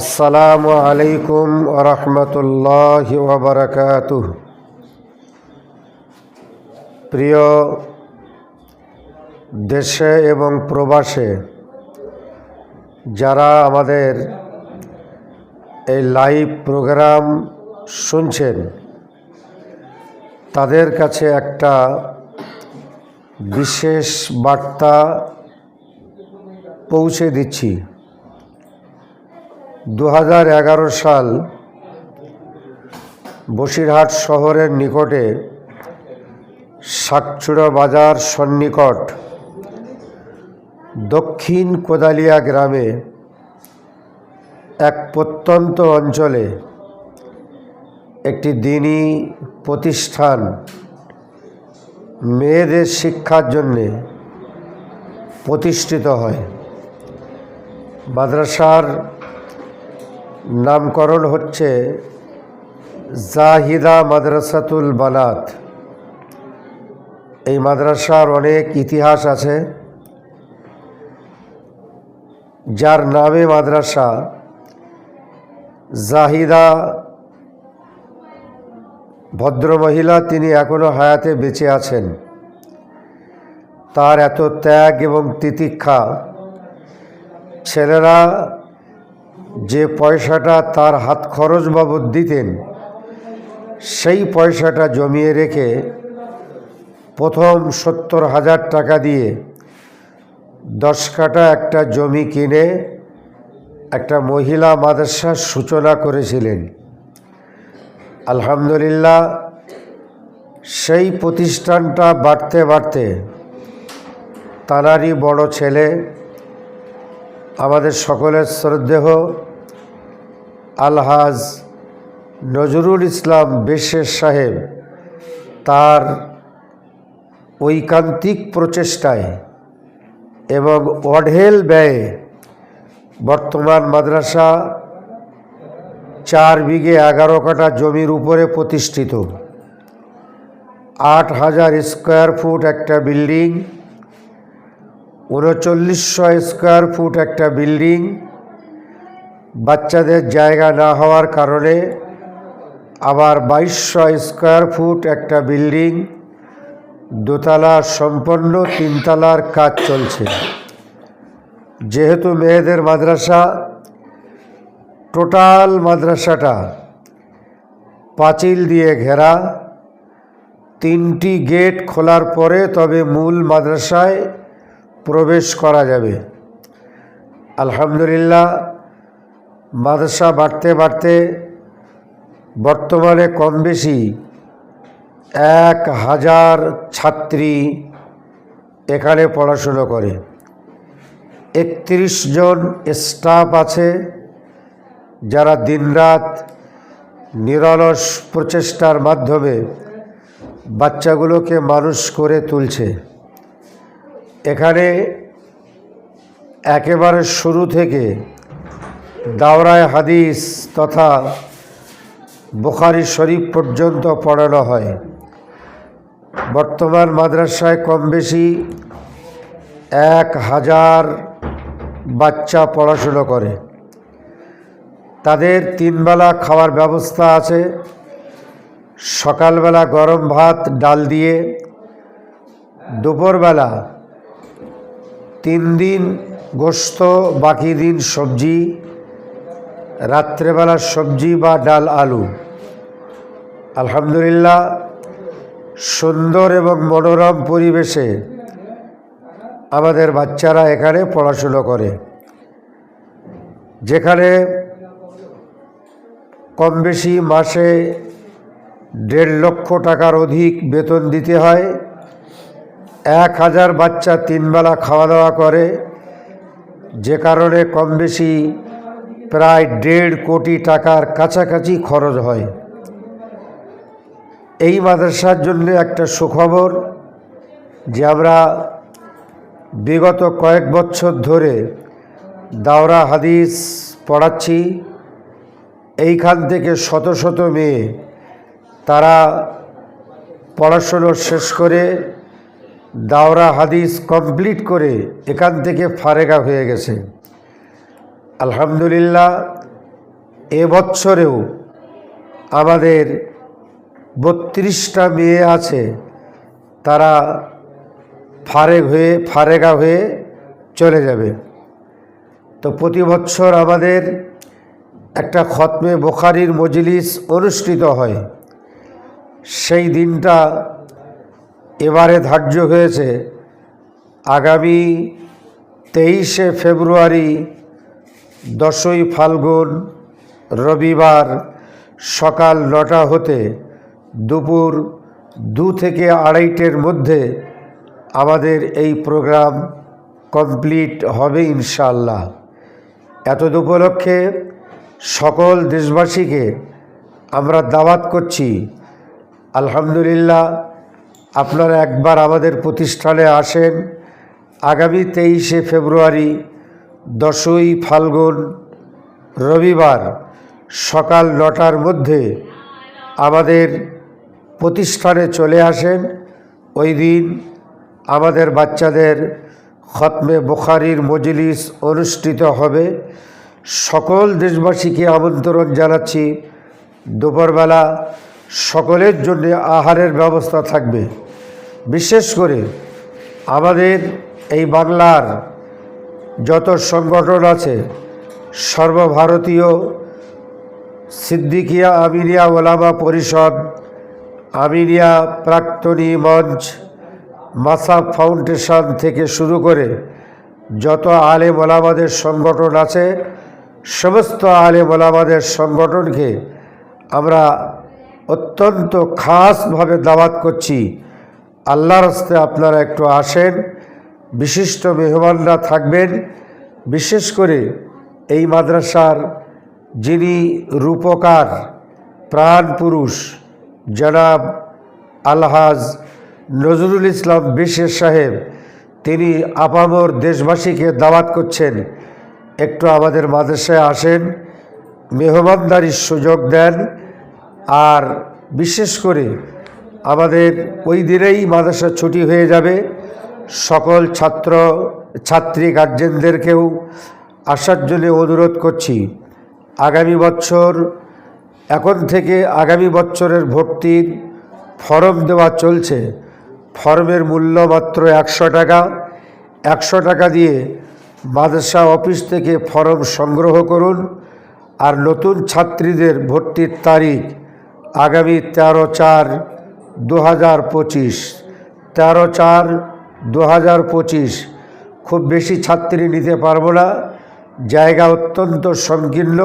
আসসালামু আলাইকুম রহমতুল্লাহ ওবরাকাত প্রিয় দেশে এবং প্রবাসে যারা আমাদের এই লাইভ প্রোগ্রাম শুনছেন, তাদের কাছে একটা বিশেষ বার্তা পৌঁছে দিচ্ছি। দু হাজার এগারো সাল বসিরহাট শহরের নিকটে শাকচুড়া বাজার সন্নিকট দক্ষিণ কোদালিয়া গ্রামে এক প্রত্যন্ত অঞ্চলে একটি দিনই প্রতিষ্ঠান মেয়েদের শিক্ষার জন্যে প্রতিষ্ঠিত হয়। মাদ্রাসার নামকরণ হচ্ছে জাহিদা মাদ্রাসাতুল বানাত। এই মাদ্রাসার অনেক ইতিহাস আছে। যার নামে মাদ্রাসা জাহিদা ভদ্রমহিলা তিনি এখনও হায়াতে বেঁচে আছেন। তার এত ত্যাগ এবং তিতিক্ষা ছেলেরা যে পয়সাটা তার হাত খরচ বাবদ দিতেন, সেই পয়সাটা জমিয়ে রেখে প্রথম সত্তর হাজার টাকা দিয়ে দশ কাটা একটা জমি কিনে একটা মহিলা মাদ্রাসার সূচনা করেছিলেন। আলহামদুলিল্লাহ, সেই প্রতিষ্ঠানটা বাড়তে বাড়তে তাঁরারই বড় ছেলে আমাদের সকলের শ্রদ্ধেহ আলহাজ নজরুল ইসলাম বেশের সাহেব তার ঐকান্তিক প্রচেষ্টায় এবং অঢেল ব্যয়ে বর্তমান মাদ্রাসা চার বিঘে এগারো কাটা জমির উপরে প্রতিষ্ঠিত। আট হাজার স্কোয়ার ফুট একটা বিল্ডিং উনচল্লিশশো স্কোয়ার ফুট একটা বিল্ডিং। বাচ্চাদের জায়গা না হওয়ার কারণে আবার বাইশশো স্কোয়ার ফুট একটা বিল্ডিং। দোতলা সম্পন্ন, তিনতলার কাজ চলছে। যেহেতু মেয়েদের মাদ্রাসা, টোটাল মাদ্রাসাটা পাঁচিল দিয়ে ঘেরা। তিনটি গেট খোলার পরে তবে মূল মাদ্রাসায় প্রবেশ করা যাবে। আলহামদুলিল্লাহ, মাদ্রাসা বাড়তে বাড়তে বর্তমানে কম বেশি এক হাজার ছাত্রী এখানে পড়াশুনো করে। একত্রিশ জন স্টাফ আছে যারা দিনরাত নিরলস প্রচেষ্টার মাধ্যমে বাচ্চাগুলোকে মানুষ করে তুলছে। এখানে একেবারে শুরু থেকে দাওরায় হাদিস তথা বুখারি শরীফ পর্যন্ত পড়ানো হয়। বর্তমান মাদ্রাসায় কম বেশি এক হাজার বাচ্চা পড়াশুনো করে। তাদের তিনবেলা খাওয়ার ব্যবস্থা আছে। সকালবেলা গরম ভাত, ডাল দিয়ে। দুপুরবেলা তিন দিন গোস্ত বাকি দিন সবজি রাত্রেবেলা সবজি বা ডাল আলু। আলহামদুলিল্লাহ, সুন্দর এবং মনোরম পরিবেশে আমাদের বাচ্চারা এখানে পড়াশুনো করে। যেখানে কম বেশি মাসে দেড় লক্ষ টাকার অধিক বেতন দিতে হয়। এক হাজার বাচ্চা তিনবেলা খাওয়া দাওয়া করে, যে কারণে কম বেশি প্রায় দেড় কোটি টাকার কাছাকাছি খরচ হয়। এই মাদ্রাসার জন্য একটা সুখবর যে আমরা বিগত কয়েক বছর ধরে দাওরা হাদিস পড়াচ্ছি। এইখান থেকে শত শত মেয়ে তারা পড়াশুনো শেষ করে দাওরা হাদিস কমপ্লিট করে এখান থেকে ফারেগা হয়ে গেছে। আলহামদুলিল্লাহ এবছরেও আমাদের বত্রিশটা মেয়ে আছে, তারা ফারেক হয়ে, ফারেগা হয়ে চলে যাবে। তো প্রতি বছর আমাদের একটা খতমে বোখারির মজলিস অনুষ্ঠিত হয়। সেই দিনটা এবারে ধার্য হয়েছে আগামী তেইশে ফেব্রুয়ারি দশই ফাল্গুন রবিবার সকাল নটা হতে দুপুর দু থেকে আড়াইটের মধ্যে আমাদের এই প্রোগ্রাম কমপ্লিট হবে ইনশাল্লাহ এতদ উপলক্ষে সকল দেশবাসীকে আমরা দাওয়াত করছি, আলহামদুলিল্লাহ। আপনারা একবার আমাদের প্রতিষ্ঠানে আসেন। আগামী তেইশে ফেব্রুয়ারি দশই ফাল্গুন রবিবার সকাল নটার মধ্যে আমাদের প্রতিষ্ঠানে চলে আসেন। ওই দিন আমাদের বাচ্চাদের খতমে বোখারির মজলিস অনুষ্ঠিত হবে। সকল দেশবাসীকে আমন্ত্রণ জানাচ্ছি। দুপুরবেলা সকলের জন্য আহারের ব্যবস্থা থাকবে। বিশেষ করে আমাদের এই বাংলার যত সংগঠন আছে, সর্বভারতীয় সিদ্দিকিয়া আমিনিয়া ওলামা পরিষদ আমিনিয়া প্রাক্তনী মঞ্চ, মাসা ফাউন্ডেশন থেকে শুরু করে যত আলেম ওলামাদের সংগঠন আছে, সমস্ত আলেম ওলামাদের সংগঠনকে আমরা অত্যন্ত খাসভাবে দাওয়াত করছি। আল্লাহর হস্তে আপনারা একটু আসেন, বিশিষ্ট মেহমানরা থাকবেন, বিশেষ করে এই মাদ্রাসার যিনি রূপকার, প্রাণ পুরুষ, জনাব আলহাজ নজরুল ইসলাম বিশেষ সাহেব, তিনি আপামর দেশবাসীকে দাওয়াত করছেন। একটু আমাদের মাদ্রাসায় আসেন, মেহমানদারির সুযোগ দেন। আর বিশেষ করে আমাদের ওই দিনেই মাদ্রাসা ছুটি হয়ে যাবে। সকল ছাত্র, ছাত্রী, গার্জেনদেরকেও আসার জন্য অনুরোধ করছি। আগামী বছর, এখন থেকে আগামী বছরের ভর্তির ফর্ম দেওয়া চলছে। ফর্মের মূল্য মাত্র একশো টাকা। একশো টাকা দিয়ে মাদ্রাসা অফিস থেকে ফর্ম সংগ্রহ করুন। আর নতুন ছাত্রীদের ভর্তির তারিখ আগামী তেরো চার দু হাজার পঁচিশ, তেরো চার দু হাজার পঁচিশ, খুব বেশি ছাত্রী নিতে পারব না। জায়গা অত্যন্ত সংকীর্ণ,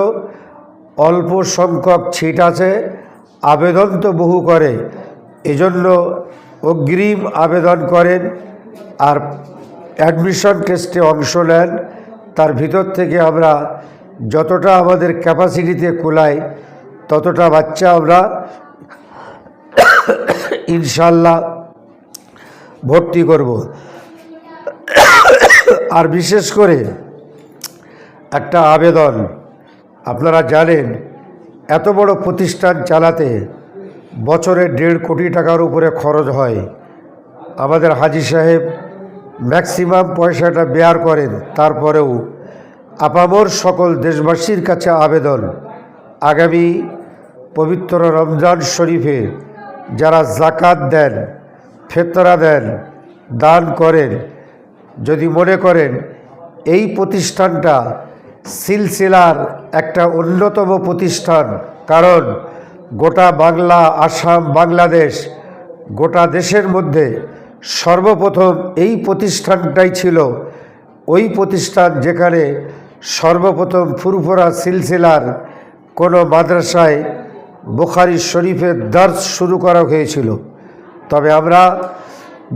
অল্প সংখ্যক ছিট আছে, আবেদন তো বহু করে। এজন্য অগ্রিম আবেদন করেন আর অ্যাডমিশন টেস্টে অংশ নেন। তার ভিতর থেকে আমরা যতটা আমাদের ক্যাপাসিটিতে কোলাই ততটা বাচ্চা আমরা ইনশাল্লাহ ভর্তি করব। আর বিশেষ করে একটা আবেদন, আপনারা জানেন, এত বড় প্রতিষ্ঠান চালাতে বছরে দেড় কোটি টাকার উপরে খরচ হয়। আমাদের হাজি সাহেব ম্যাক্সিমাম পয়সাটা বেয়ার করেন, তারপরেও আপামর সকল দেশবাসীর কাছে আবেদন। আগামী পবিত্র রমজান শরীফে যারা জাকাত দেন, ফেতরা দেন, দান করেন, যদি মনে করেন এই প্রতিষ্ঠানটা সিলসিলার একটা অন্যতম প্রতিষ্ঠান, কারণ গোটা বাংলা, আসাম, বাংলাদেশ, গোটা দেশের মধ্যে সর্বপ্রথম এই প্রতিষ্ঠানটাই ছিল। ওই প্রতিষ্ঠান যেখানে সর্বপ্রথম ফুরফুরা সিলসিলার কোনো মাদ্রাসায় বুখারি শরীফের দর্শ শুরু করা হয়েছিল। তবে আমরা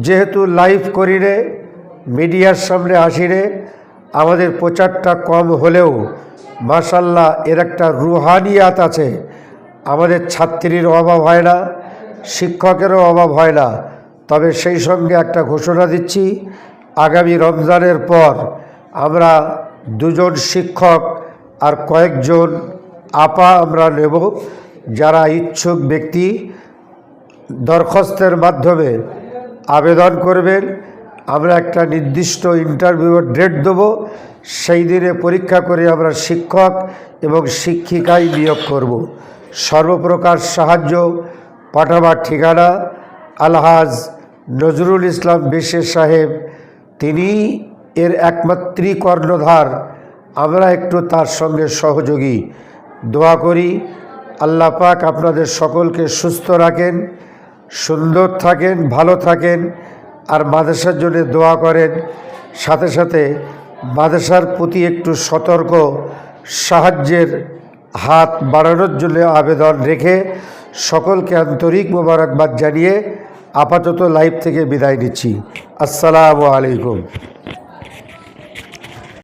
যেহেতু লাইভ করি রে মিডিয়ার সামনে আসি রে আমাদের প্রচারটা কম হলেও মাসাল্লাহ এর একটা রুহানিয়াত আছে। আমাদের ছাত্রীর অভাব হয় না, শিক্ষকেরও অভাব হয় না। তবে সেই সঙ্গে একটা ঘোষণা দিচ্ছি, আগামী রমজানের পর আমরা দুজন শিক্ষক আর কয়েকজন আপা আমরা নেব। যারা ইচ্ছুক ব্যক্তি দরখাস্তের মাধ্যমে আবেদন করবেন, আমরা একটা নির্দিষ্ট ইন্টারভিউর ডেট দেবো। সেই দিনে পরীক্ষা করে আমরা শিক্ষক এবং শিক্ষিকাই নিয়োগ করব। সর্বপ্রকার সাহায্য পাঠাবার ঠিকানা, আলহাজ নজরুল ইসলাম বিশেষ সাহেব, তিনি এর একমাত্রই কর্ণধার। আমরা একটু তার সঙ্গে সহযোগী। দোয়া করি আল্লাহ পাক আপনাদের সকলকে সুস্থ রাখেন, সুন্দর থাকেন, ভালো থাকেন, আর মাদ্রাসার জন্য দোয়া করেন। সাথে সাথে মাদ্রাসার প্রতি একটু সতর্ক, সাহায্যের হাত বাড়ানোর জন্য আবেদন রেখে সকলকে আন্তরিক মোবারকবাদ জানিয়ে আপাতত লাইভ থেকে বিদায় নিচ্ছি। আসসালামু আলাইকুম।